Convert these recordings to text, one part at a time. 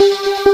Música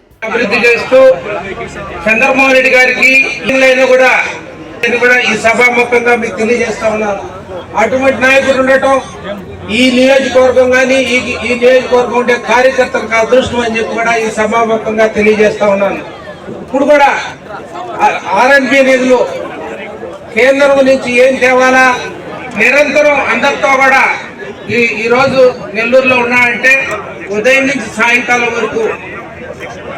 అభివృద్ధి చేస్తూ చంద్రమోహన్ రెడ్డి గారికి ఏమైనా కూడా నేను కూడా ఈ సభాముఖంగా మీకు తెలియజేస్తా ఉన్నాను. అటువంటి నాయకుడు ఉండటం ఈ నియోజకవర్గం కానీ ఈ ఈ నియోజకవర్గం ఉండే కార్యకర్తలకు అదృష్టం అని చెప్పి కూడా ఈ సభాముఖంగా తెలియజేస్తా ఉన్నాను. ఇప్పుడు కూడా ఆర్ఎన్పి నిధులు కేంద్రం నుంచి ఏం తేవాలా? నిరంతరం అందరితో కూడా ఈ ఈరోజు నెల్లూరులో ఉన్నాడంటే ఉదయం నుంచి సాయంకాలం వరకు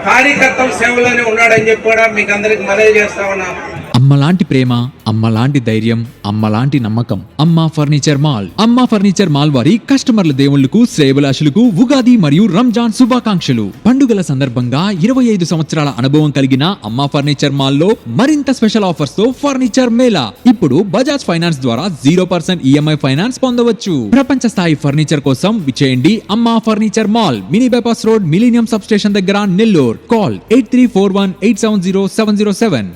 కార్యకర్తల సేవలోనే ఉన్నాడని చెప్పి కూడా మీకు అందరికి మనవి చేస్తా ఉన్నాను. అమ్మలాంటి ప్రేమ అమ్మలాంటి ధైర్యం అమ్మలాంటి నమ్మకం. Amma furniture mall. Amma furniture mall వారి కస్టమర్ల దేవుళ్ళకు శ్రేయభిలాషులకు ఉగాది మరియు రంజాన్ శుభాకాంక్షలు. పండుగల సందర్భంగా ఇరవై ఐదు సంవత్సరాల అనుభవం కలిగిన అమ్మ ఫర్నిచర్ మాల్లో మరింత స్పెషల్ ఆఫర్స్తో ఫర్నిచర్ మేళా. ఇప్పుడు బజాజ్ ఫైనాన్స్ ద్వారా జీరో పర్సెంట్ ఈఎంఐ ఫైనాన్స్ పొందవచ్చు. ప్రపంచ స్థాయి ఫర్నిచర్ కోసం విచేయండి Amma furniture mall mini bypass road millennium sub station దగ్గర Nellore. Call eight three four one eight seven zero seven zero seven.